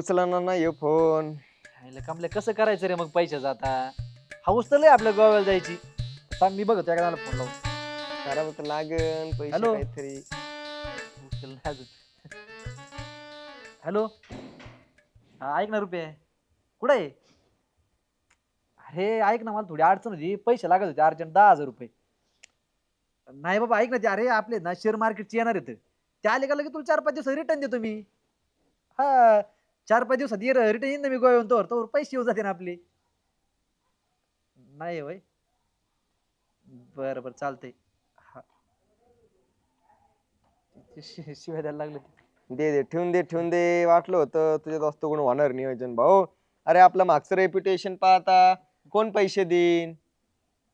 उचला ना ना ये फोन. कमले कसं करायचं रे मग पैशाचं आता? हाऊस तर लय आपल्या गोव्याला जायची. थांब मी बघतो एखाद्याला फोन लावून. करावं तर लागन पैसे हॅलो? काहीतरी. उचल नाही अजून. हॅलो? हा ऐक ना रुपये कुठं आहे? अरे ऐक ना मला थोडी अडचण होती. पैसे लागत होते अर्जंट दहा हजार रुपये. नाही बाबा ऐक ना ते अरे आपले ना शेअर मार्केटचे येणार आहेत. ते आले का लगे तुला चार पाच दिवसात रिटर्न देतो मी. हा. चार पाच दिवसात ये रिटर्न येईन ना मी गोव्याहून तोवर. तोवर पैसे येऊ जाते ना आपले. नाही वय बरं बरं चालतंय. हा. ते शि- शिवाय द्यायला लागले दे दे ठेवून दे ठेवून दे. वाटलं होतं तुझ्या जास्त कोण होणार नियोजन भाऊ. अरे आपलं मागचं रेप्युटेशन पाहता. कोण पैसे देईन?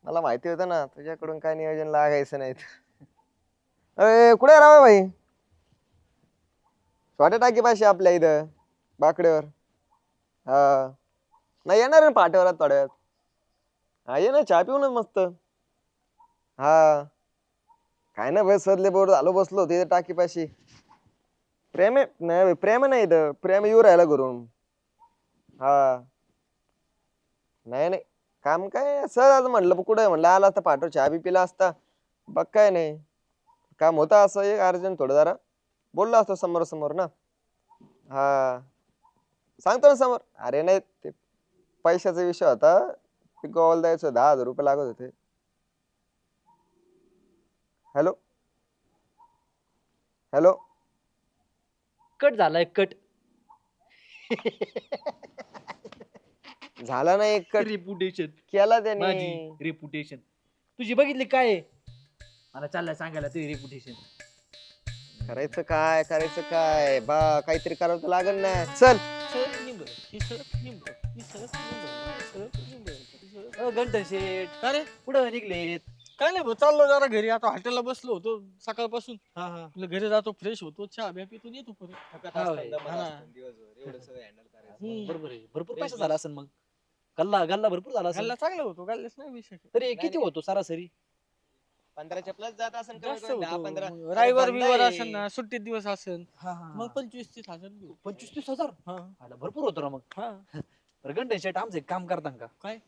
मला माहिती होतं ना तुझ्याकडून काय नियोजन लागायचं नाही. अरे कुठे राहा भाई स्वाटे टाकी पाहिजे आपल्या इथं. बाकड्यावर. हा. नाही येणार ना पाट्यावर आता थोड्या वेळात. हा ये ना चहा पिऊ ना मस्त. हा. काय ना बस सदले बोर झालो बसलो तिथे टाकी पाशी प्रेम आहे नाही प्रेम नाही इथं. प्रेम येऊ राहिला करून हा. नाही नाही. काम काय सहज म्हटलं कुठं म्हटलं आला असता पाठव चहा बी पिला असता. बघ काय नाही. काम होतं असं एक अर्जंट थोडं जरा. बोललो असतो समोर समोर ना. हा. सांगतो ना समोर. अरे नाही ते पैशाचा विषय होता. ते गोवाला द्यायचं दहा हजार रुपये लागत होते. हॅलो? हॅलो? कट झालाय कट. झाला नाही एक कट. रेपुटेशन केला माझी त्याने रेपुटेशन तुझी बघितली काय आहे? मला चाललंय सांगायला तुझी रेपुटेशन करायचं काय करायचं काय? बा काहीतरी करावं तर लागल ना. चल. घंटा शेट का रे कुठं निघलेत? काय नाही भाऊ चाललो जरा घरी. आता हॉटेलला बसलो होतो सकाळपासून. हा हा. आपलं घरी जातो फ्रेश होतो चहा ब्या पितो येतो परत. हा. हा. हम्म. बरोबर आहे. भरपूर पैसा झाला असेल मग. गल्ला गल्ला भरपूर झाला असेल. गल्ला चांगला होतो गल्ल्याच नाही विषय तरी किती होतो सरासरी? पंधराच्या प्लस जात असेल जास्त होतो. मग रविवार बिवार असेल ना सुट्टीत दिवस असेल मग पंचवीस तीस हजार पंचवीस तीस हजार? हा. आला, भरपूर होतो ना मग. हा. बरं शेट आमचं एक काम करता का? काय?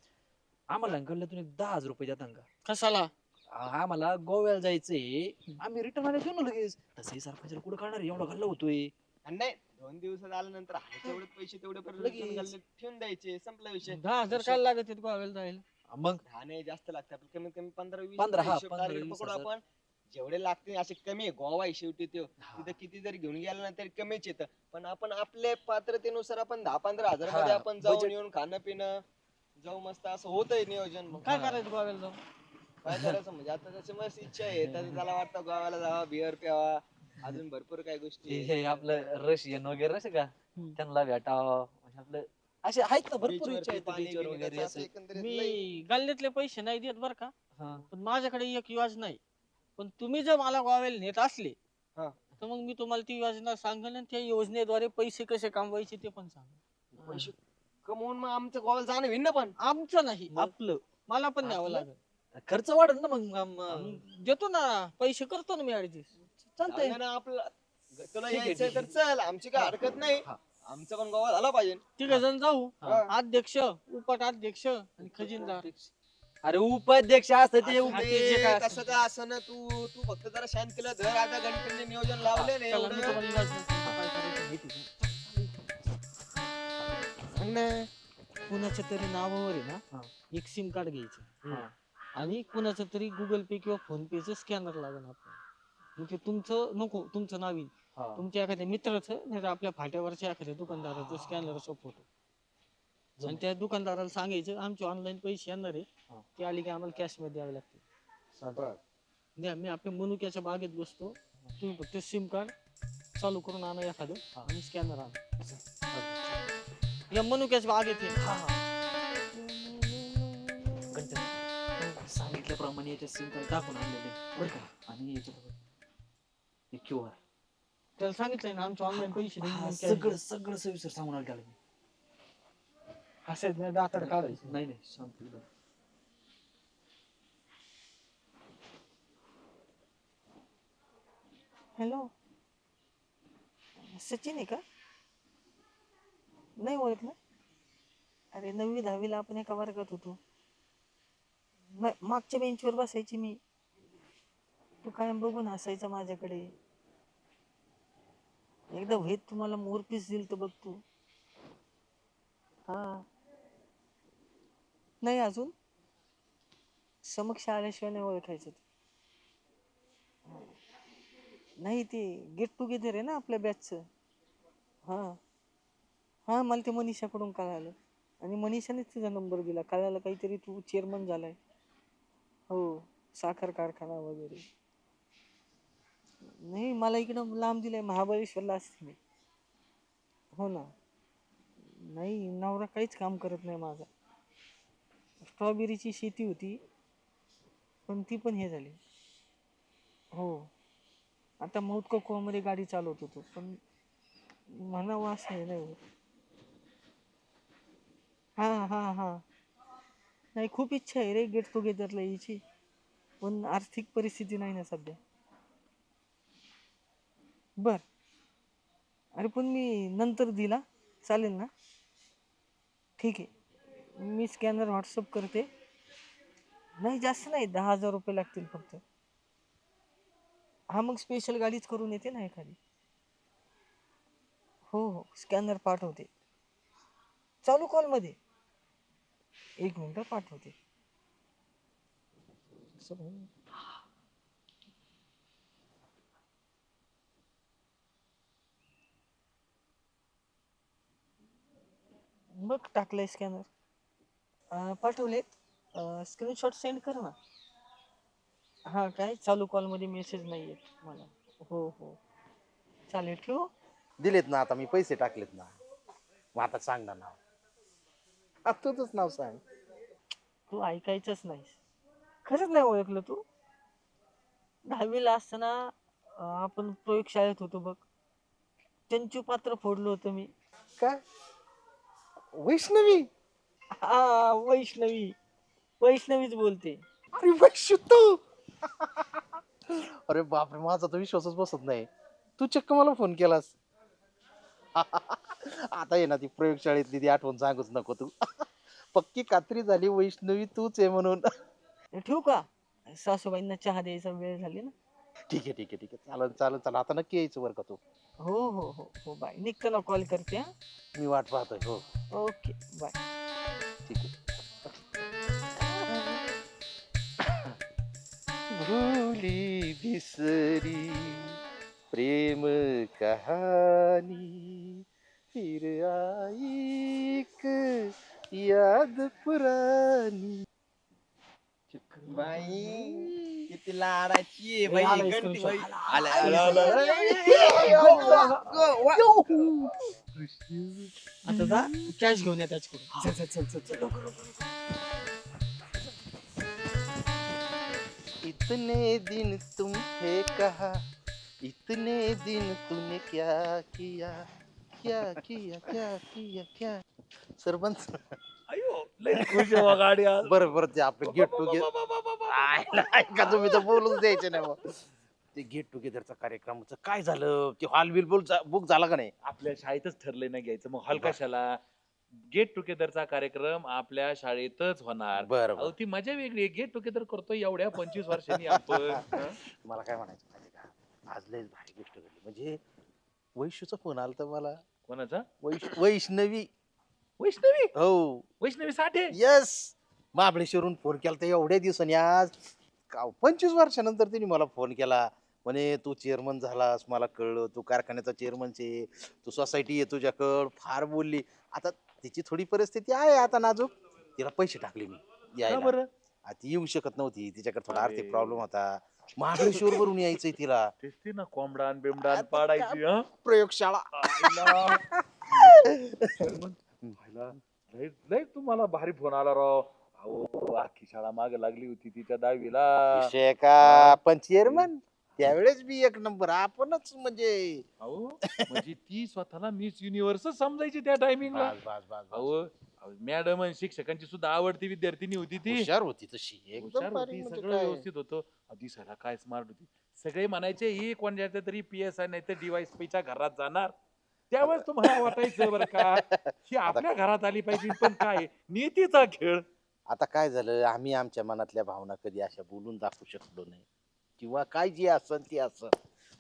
आम्हाला कडलं तुम्ही दहा हजार रुपये देता का? कशाला? आ- आम्हाला गोव्याला जायचंय. आम्ही रिटर्न आले देऊ ना लगेच. तसंही सरपंचाला कुठं काढणार एवढा गल्ला होतोय. नाही दोन दिवसात आल्यानंतर आहे तेवढे पैसे तेवढे परत लगेच. ठेवून द्यायचे. संपला विषय. दहा हजार काय लागत आहेत गोव्याला जायला? मग दहा नाही जास्त लागते कमीत कमी पंधरा वीस पंधरा, हा, हिशोब पंधरा, target वीस पकडू हजार. आपण जेवढे लागते असे कमी आहे गोवा आहे शेवटी ते हा. तिथं किती जरी घेऊन गेला ना तरी कमीच येतं पण आपण आपल्या पात्रतेनुसार आपण दहा पंधरा हजार हा, मध्ये आपण जाऊन budget. येऊन खाणं पिणं जाऊ मस्त असं होतंय नियोजन मग काय हा. करायचं गोव्याला जाऊन काय करायचं म्हणजे आता त्याची मस्त इच्छा आहे तर त्याला वाटतं गोव्याला जावा बिअर प्यावा अजून भरपूर काही गोष्टी हे-. हे आपलं रशियन वगैरे असं का हम्म. त्यांना भेटावं म्हणजे आपलं असे आहेत ना भरपूर Beach इच्छा वरती आहेत पाणी beach वर बिणी वगैरे त्याचं असं. असं एकंदरीत लई- मी गल्ल्यातले पैसे नाही देत बरं का. हा. पण माझ्याकडे एक योजना आहे. पण तुम्ही जर मला गोव्याला नेत असले हा. तर मग मी तुम्हाला ती योजना सांगेन आणि त्या योजनेद्वारे पैसे कसे कमवायचे ते पण सांगेन. पैसे कमवून मग आमचं गोव्याला जाणं होईन ना पण. आमचं नाही मग? आपलं. मला पण न्यावं आपलं? लागेल. खर्च वाढेल ना मग आम- मग. देतो ना पैसे करतो ना मी ऍडजस्ट. चालतंय. दे ना आपलं. तुला ठीक आहे, यायचंय ठीक तर चल आमची काय हरकत नाही. हा. आमचं पण गोवा झाला पाहिजे तिघ जण जाऊ हा. अध्यक्ष उपाध्यक्ष आणि खजिनदार अरे उपाध्यक्ष असतं ते असू उप- ते दे, जे काय कसं काय असं ना तू तू फक्त जरा शांत केलं धर आता गणपतीने नियोजन लावले नाही चला, मी एवढं. तुम्हाला योजना सांगतो काय करायचं. सांग ना. कुणाच्या तरी नावावर आहे हा. ना एक सिम कार्ड घ्यायचं हा. आणि कुणाचं तरी गुगल पे किंवा फोन पेचं स्कॅनर लागेल आपण म्हणजे तुमचं नको तुमचं नाव येईल हा. तुमच्या एखाद्या मित्राचं नाही तर आपल्या फाट्यावरच्या एखाद्या दुकानदाराचं स्कॅनरचा फोटो आणि त्या दुकानदाराला सांगायचं आमचे ऑनलाईन पैसे येणार आहे हा. ते आले की आम्हाला कॅशमध्ये द्यावे लागते. द्या मी आपल्या मनुक्याच्या बागेत बसतो. तुम्ही फक्त सिम कार्ड चालू करून आणा एखादं. आणि स्कॅनर आणा. या मनुक्याच्या बागेत ये. सांगितल्याप्रमाणे याच्यात सिम कार्ड टाकून आणलेले बरं का? आणि याच्यात क्यू आर त्याला सांगितलंय ना आमचे ऑनलाईन पैसे मग cash सगळं. सगळं सविस्तर सांगून आलं त्याला मी. हसायचं नाही दातार काढायचं. नाही नाही शांत एकदम. हॅलो सचिन आहे का? नाही ओळखलं? अरे नववी दहावीला आपण एका वर्गात होतो. म- मागच्या बेंचवर बसायची मी. तू कायम बघून हसायचा माझ्याकडे. एकदा व्हाईत तुम्हाला मोर पीस दिल तर बघ तू. हा. नाही अजून? समक्ष आल्याशिवाय नाही ओळखायचं ते. नाही ते गेट टुगेदर आहे ना आपल्या बॅचचं हां. हां मला ते मनीषाकडून कळालं. आणि मनीषानेच तुझा नंबर दिला. कळायला काहीतरी तू चेअरमन झालाय. हो साखर कारखाना वगैरे. नाही मला इकडं लांब दिलंय महाबळेश्वरला असते मी. हो ना. नाही नवरा काहीच काम करत नाही माझा. स्ट्रॉबेरीची शेती होती पण ती पण हे झाली. हो. आता मौत कोकोमध्ये गाडी चालवत होतो पण म्हणावं असं आहे नाही होत. हां हां हां. नाही खूप इच्छा आहे रे गेट टुगेदरला यायची. पण आर्थिक परिस्थिती नाही ना सध्या. बर. अरे पण मी नंतर दिला. चालेल ना? ठीक आहे. मी स्कॅनर व्हॉट्सअप करते. नाही जास्त नाही. दहा हजार रुपये लागतील फक्त. हा मग स्पेशल गाडीच करून येते ना एखादी? हो हो. स्कॅनर पाठवते. चालू कॉलमध्ये एक मिनटं पाठवते. बघ टाकलंय स्कॅनर पाठवले. स्क्रीनशॉट सेंड कर ना. हा काय? चालू कॉलमध्ये मेसेज नाही येत मला. हो हो. चालेल ठेवू? दिलेत ना आता मी पैसे टाकलेत ना. मग आता सांग ना नाव. हा, तुझंच नाव सांग. तू ऐकायचंच नाहीस. खरंच नाही ओळखलं तू? दहावीला असताना अं, आपण प्रयोगशाळेत होतो बघ. चंचू पात्र फोडलं होतं मी. काय? वैष्णवी? हा वैष्णवी. वैष्णवीच बोलते. अरे वैष्णू तू! अरे बापरे माझा तर विश्वासच बसत नाही. तू चक्क मला फोन केलास. आता ये ना ती प्रयोगशाळेतली ती आठवण सांगूच नको तू. पक्की खात्री झाली वैष्णवी तूच आहे म्हणून. हे ठेवू का? सासूबाईंना चहा द्यायचा वेळ झाली ना. ठीक आहे ठीक आहे ठीक आहे. चालन चालन चालन आता नक्की यायचं बरं का तू? हो हो हो हो बाय. निघताना कॉल करते हा? मी वाट पाहतोय हो. Okay bye. ठीक आहे. भूली बिसरी प्रेम कहानी फिर आई एक याद पुरानी। बाई. किती लाडाची आहे बाई screenshot. बाई. आला, आलं, आला. आता जा कॅश घेऊन या त्याच्याकडून. चल, चल, चल, चल. इतने दिन तुम्हे कहा इतने दिन तूने क्या किया क्या किया क्या किया क्या? सरपंच. बरं बरं ते आपलं गेट टुगेदर का तुम्ही तर बोलूच द्यायचे नाही मग. ते गेट टुगेदरचा कार्यक्रमाचं काय झालं? ते हॉल बिल बुक झाला का नाही? आपल्या शाळेतच ठरलंय ना घ्यायचं. मग हॉल कशाला? गेट टुगेदरचा कार्यक्रम आपल्या शाळेतच होणार. बरं अहो बरं ती मजा वेगळी गेट टुगेदर करतोय एवढ्या पंचवीस वर्षांनी आपण. हं? मला काय म्हणायचं माहिती का? आज लयच भारी गोष्ट घडली. म्हणजे वैशूचा फोन आला तर मला. कोणाचा? वैश वैष्णवी वैष्णवी? हो. वैष्णवी साठे? येस महाबळेश्वरून फोन केला तर एवढ्या दिवसांनी आज. का- पंचवीस वर्षानंतर तिने मला फोन केला. म्हणे तू चेअरमन झालास मला कळलं. तू कारखान्याचा चेअरमनचे तू सोसायटी आहे तुझ्याकड. फार बोलली. आता तिची थोडी परिस्थिती आहे आता नाजूक. तिला पैसे टाकले मी का यायला बरं? आ, ती येऊ शकत नव्हती. तिच्याकडे थोडा अरे. आर्थिक प्रॉब्लेम होता. महाबळेश्वर वरून यायचंय तिला. तेच ते ना कोंबडान बिमडान आता पाडायची हं? प्रयोगशाळा. आईला. लय लय तुम्हाला भारी फोन आला राव. अहो अख्खी शाळा माग लागली होती तिच्या दहावीला. विषय का? पण चेअरमन त्यावेळेस बी एक नंबर आपणच म्हणजे अहो म्हणजे ती स्वतःला मिस युनिव्हर्स समजायची त्या टायमिंगला बस, बस, बस, बस. अहो मॅडम आणि शिक्षकांची सुद्धा आवडती विद्यार्थिनी होती ती. हुशार होती तशी. हुशार एकदम भारी होती म्हणजे सगळं काय. व्यवस्थित होतं. अहो, दिसायला काय स्मार्ट होती. सगळे म्हणायचे ही कोणाच्या तरी पी एस आय नाही तर डीवायस पीच्या घरात जाणार. त्यावेळेस तुम्हाला वाटायचं बरं का ही आपल्या घरात आली पाहिजे पण काय नीतीचा खेळ. आता काय झालं आम्ही आमच्या मनातल्या भावना कधी अशा बोलून दाखवू शकलो नाही. किंवा काय जी असन ती असन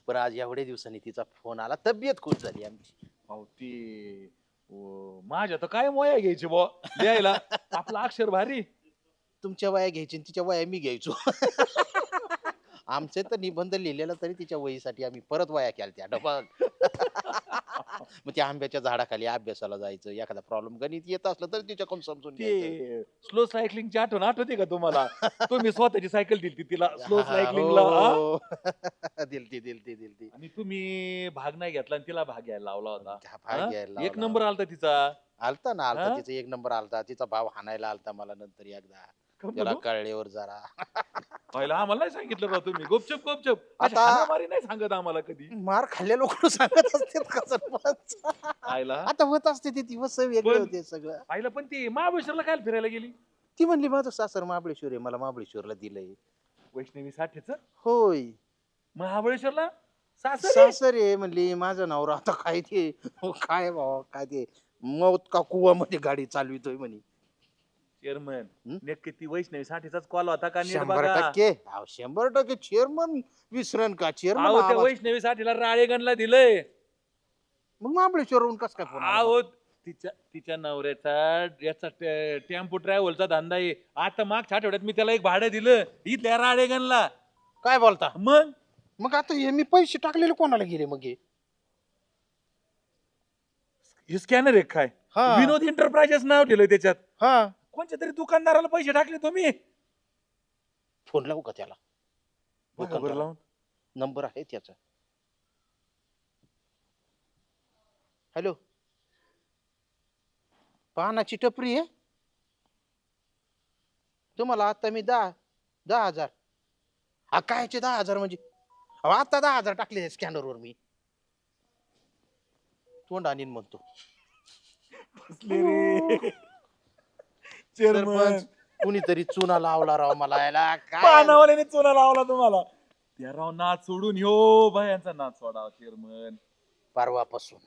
पण आज एवढ्या दिवसांनी तिचा फोन आला तब्येत खुश झाली आमची. अहो ते ओ, माझ्या तर काय मोया घ्यायची बुवा लिहायला आपलं अक्षर भारी. तुमच्या वया घ्यायची आणि तिच्या वया मी घ्यायचो. आमचे तर निबंध लिहिलेला तरी तिच्या वयीसाठी आम्ही परत वया केल्या त्या डबल. मग त्या आंब्याच्या झाडाखाली अभ्यासाला जायचं एखादा प्रॉब्लेम गणित येत असलं तर तिच्याकडून समजून घ्यायचं ते स्लो सायकलिंगची आठवण आठवते का तुम्हाला तुम्ही स्वतःची सायकल दिली तिला स्लो हा, सायकलिंगला हो. दिलती दिलती दिलती आणि तुम्ही भाग नाही घेतला आणि तिला भाग घ्यायला लावला होता हा, भाग हा? घ्यायला एक. नंबर आलता तिचा आलता ना आलता हा? तिचा एक नंबर आलता तिचा भाव हाणायला आलता मला नंतर एकदा आता कळलेवर जरा. आम्हाला नाही सांगितलं राव तुम्ही. गुपचूप गुपचूप. आता- आता नाही सांगत आम्हाला कधी. मार खाल्ले लोक सांगत असते का सरपंच? आईला? आता होत असते ते दिवस वेगळे पण- होते सगळं. आईला पण ती महाबळेश्वरला काय फिरायला गेली? ती म्हणली माझं सासर महाबळेश्वर आहे मला महाबळेश्वरला दिलंय. वैष्णवी साठेच? होय. महाबळेश्वरला? सासरे सासर आहे म्हणली माझं नवरा आता काय ते? हो, काय भावा काय ते? मौत का कुवामध्ये गाडी चालवितोय म्हणे. चेअरमन? नक्की ती वैष्णवी साठेचाच कॉल होता का नीट शंभर बघा. टक्के. अहो, शंभर टक्के चेअरमन विसरण का? अहो त्या चेअरमन वैष्णवी साठीला राळेगणला दिलंय. मग महाबळेश्वरहून कस काय फोन आला? अहो तिच्या तिच्या नवऱ्याचा याचा टे- टेम्पो ट्रॅव्हलचा धंदा आहे. आता मागच्या आठवड्यात मी त्याला एक भाडं दिलं इथल्या राळेगणला. काय बोलता? मग? मग आता हे मी पैसे टाकलेले कोणाला गेले मग हे? हे स्कॅनर आहे काय? हा. विनोद एंटरप्राइजेस नाव दिलंय त्याच्यात. हा. कोणत्या तरी दुकानदाराला पैसे टाकले तुम्ही? फोन लावू का त्याला? बघा बरं लावून. नंबर आहे त्याचा. हॅलो. पानाची टपरी आहे. तुम्हाला आता मी दहा दहा हजार. हा कायचे दहा हजार म्हणजे? अहो, आता दहा हजार टाकले स्कॅनरवर मी. तोंड आणीन म्हणतो. सरपंच कुणीतरी चुना लावला राव मला याला. काय? पानावाल्याने चुना लावला तुम्हाला. त्या राव नाच सोडून ह्यो बायांचा नाच सोडा चेअरमन परवापासून.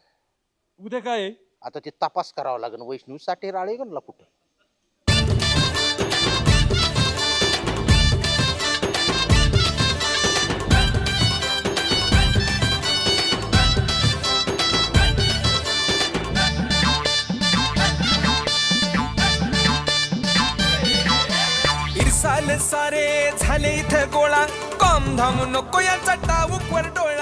उद्या काय? आहे? आता ते तपास करावा लागेल. वैष्णवी साठी राळे गणला कुठं? गोळा कॉम धामू नको याचा टाऊक वर डोळा.